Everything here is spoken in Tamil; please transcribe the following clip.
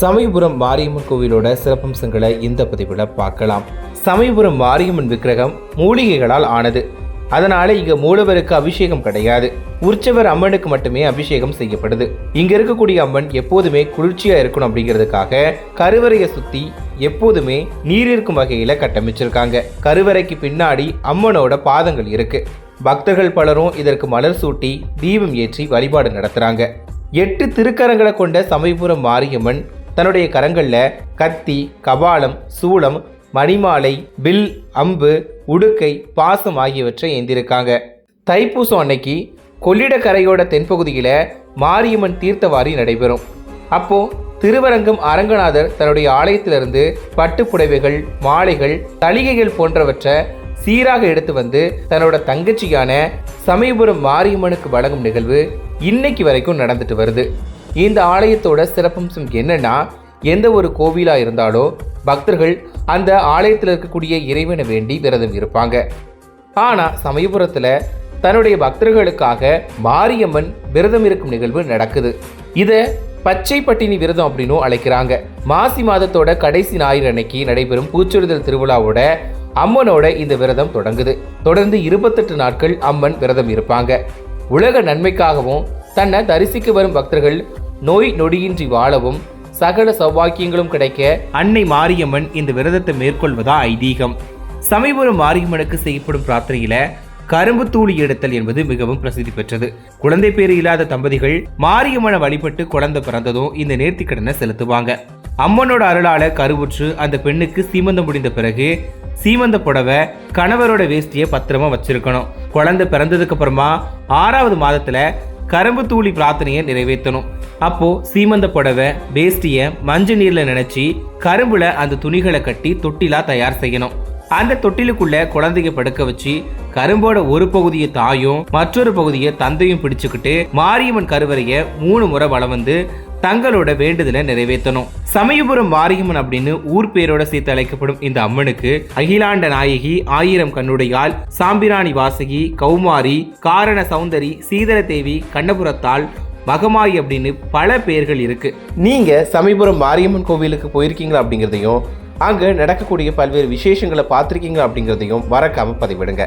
சமயபுரம் மாரியம்மன் கோவிலோட சிறப்பம்சங்களை இந்த பதிவில் பார்க்கலாம். சமயபுரம் மாரியம்மன் விக்கிரகம் மூலிகைகளால் ஆனது. அதனால இங்க மூலவருக்கு அபிஷேகம் கிடையாது. உற்சவர் அம்மனுக்கு மட்டுமே அபிஷேகம் செய்யப்படுது. இங்க இருக்கக்கூடிய அம்மன் எப்போதுமே குளிர்ச்சியா இருக்கணும் அப்படிங்கிறதுக்காக கருவறையை சுத்தி எப்போதுமே நீர் இருக்கும் வகையில கட்டமைச்சிருக்காங்க. கருவறைக்கு பின்னாடி அம்மனோட பாதங்கள் இருக்கு. பக்தர்கள் பலரும் இதற்கு மலர் சூட்டி தீபம் ஏற்றி வழிபாடு நடத்துறாங்க. எட்டு திருக்கரங்களை கொண்ட சமயபுரம் மாரியம்மன் தன்னுடைய கரங்களில் கத்தி கபாலம் சூளம் மணிமாலை வில் அம்பு உடுக்கை பாசம் ஆகியவற்றை ஏந்திருக்காங்க. தைப்பூசம் அன்னைக்கு கொள்ளிடக்கரையோட தென்பகுதியில் மாரியம்மன் தீர்த்தவாரி நடைபெறும். அப்போ திருவரங்கம் அரங்கநாதர் தன்னுடைய ஆலயத்திலிருந்து பட்டுப் புடவைகள் மாலைகள் தளிகைகள் போன்றவற்றை சீராக எடுத்து வந்து தன்னோட தங்கச்சியான சமயபுரம் மாரியம்மனுக்கு வழங்கும் நிகழ்வு இன்னைக்கு வரைக்கும் நடந்துட்டு வருது. இந்த ஆலயத்தோட சிறப்பம்சம் என்னன்னா எந்த ஒரு கோவிலாக இருந்தாலோ பக்தர்கள் அந்த ஆலயத்தில் இருக்கக்கூடிய இறைவனை வேண்டி விரதம் இருப்பாங்க. ஆனால் சமயபுரத்தில் தன்னுடைய பக்தர்களுக்காக மாரியம்மன் விரதம் இருக்கும் நிகழ்வு நடக்குது. இதை பச்சை பட்டினி விரதம் அப்படின்னும் அழைக்கிறாங்க. மாசி மாதத்தோட கடைசி ஞாயிறு அன்னைக்கு நடைபெறும் பூச்சொரிதல் திருவிழாவோட அம்மனோட இந்த விரதம் தொடங்குது. தொடர்ந்து இருபத்தெட்டு நாட்கள் அம்மன் விரதம் இருப்பாங்க. உலக நன்மைக்காகவும் தன்னை தரிசிக்க வரும் பக்தர்கள் நோய் நொடியின்றி வாழவும் சகல சௌபாக்கியங்களும் கிடைக்க அன்னை மாரியம்மன் இந்த விரதத்தை மேற்கொள்வதா ஐதீகம். சமயபுரம் மாரியம்மனுக்கு செய்யப்படும் பிரார்த்தனையில கரும்பு தூளி எடுத்தல் என்பது மிகவும் பிரசித்தி பெற்றது. குழந்தை பேரு இல்லாத தம்பதிகள் மாரியம்மனை வழிபட்டு குழந்தை பிறந்ததும் இந்த நேர்த்திக்கடனை செலுத்துவாங்க. அம்மனோட அருளால கருவுற்று அந்த பெண்ணுக்கு சீமந்தம் முடிந்த பிறகு சீமந்த புடவை கணவரோட வேஷ்டியை பத்திரமா வச்சிருக்கணும். குழந்தை பிறந்ததுக்கு அப்புறமா ஆறாவது மாதத்துல கரும்பு தூளி பிரார்த்தனையை நிறைவேற்றணும். அப்போ சீமந்த புடவை வேஷ்டியை மஞ்சள் நீர்ல நினைச்சி கரும்புல அந்த துணிகளை கட்டி தொட்டிலா தயார் செய்யணும். அந்த தொட்டிலுக்குள்ள குழந்தைய படுக்க வச்சு கரும்போட ஒரு பகுதியை தாயும் மற்றொரு பகுதியை தந்தையும் பிடிச்சுக்கிட்டு மாரியம்மன் கருவறைய மூணு முறை வளம் வந்து தங்களோட வேண்டுதலை நிறைவேற்றணும். சமயபுரம் மாரியம்மன் அப்படின்னு ஊர் பேரோட சேர்த்து அழைக்கப்படும் இந்த அம்மனுக்கு அகிலாண்ட நாயகி ஆயிரம் கண்ணுடையால் சாம்பிராணி வாசகி கௌமாரி காரண சௌந்தரி சீதர தேவி கண்ணபுரத்தால் மகமாயி அப்படின்னு பல பேர்கள் இருக்கு. நீங்க சமயபுரம் மாரியம்மன் கோவிலுக்கு போயிருக்கீங்களா அப்படிங்கிறதையும் அங்க நடக்கக்கூடிய பல்வேறு விசேஷங்களை பார்த்துருக்கீங்க அப்படிங்கிறதையும் மறக்காம பதிவிடுங்க.